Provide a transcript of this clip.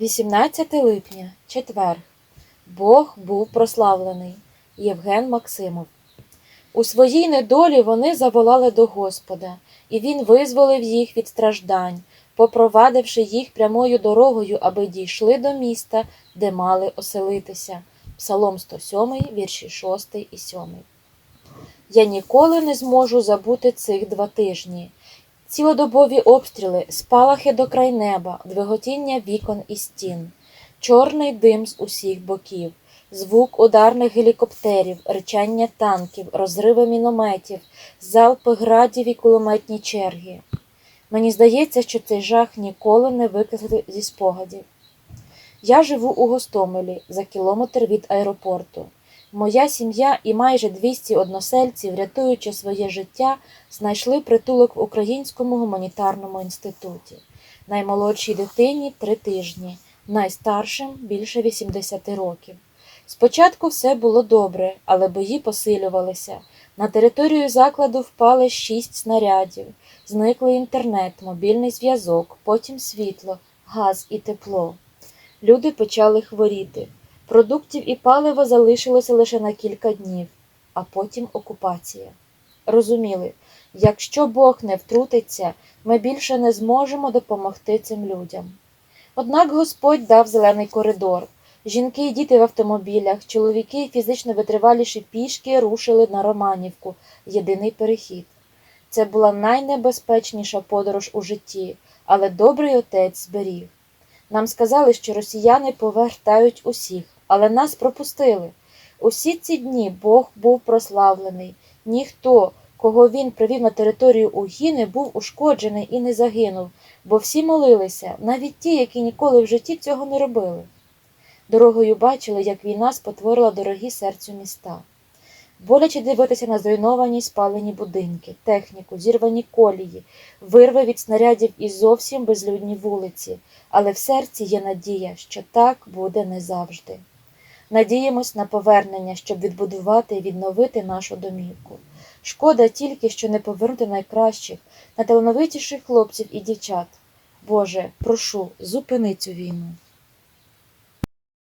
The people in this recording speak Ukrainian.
18 липня, четвер. Бог був прославлений. Євген Максимов. У своїй недолі вони заволали до Господа, і Він визволив їх від страждань, попровадивши їх прямою дорогою, аби дійшли до міста, де мали оселитися. Псалом 107, вірші 6 і 7. Я ніколи не зможу забути цих два тижні. Цілодобові обстріли, спалахи до край неба, двиготіння вікон і стін, чорний дим з усіх боків, звук ударних гелікоптерів, ричання танків, розриви мінометів, залпи градів і кулеметні черги. Мені здається, що цей жах ніколи не викреслити зі спогадів. Я живу у Гостомелі за кілометр від аеропорту. Моя сім'я і майже 200 односельців, рятуючи своє життя, знайшли притулок в Українському гуманітарному інституті. Наймолодшій дитині три тижні, найстаршим більше 80 років. Спочатку все було добре, але бої посилювалися. На територію закладу впали шість снарядів, зникли інтернет, мобільний зв'язок, потім світло, газ і тепло. Люди почали хворіти. Продуктів і палива залишилося лише на кілька днів, а потім окупація. Розуміли, якщо Бог не втрутиться, ми більше не зможемо допомогти цим людям. Однак Господь дав зелений коридор. Жінки і діти в автомобілях, чоловіки фізично витриваліші пішки рушили на Романівку, єдиний перехід. Це була найнебезпечніша подорож у житті, але добрий отець зберіг. Нам сказали, що росіяни повертають усіх, але нас пропустили. Усі ці дні Бог був прославлений. Ніхто, кого він привів на територію Угіни, був ушкоджений і не загинув, бо всі молилися, навіть ті, які ніколи в житті цього не робили. Дорогою бачили, як війна спотворила дорогі серцю міста. Боляче дивитися на зруйновані спалені будинки, техніку, зірвані колії, вирви від снарядів і зовсім безлюдні вулиці, але в серці є надія, що так буде не завжди. Надіємось на повернення, щоб відбудувати і відновити нашу домівку. Шкода тільки, що не повернути найкращих, найталановитіших хлопців і дівчат. Боже, прошу, зупини цю війну.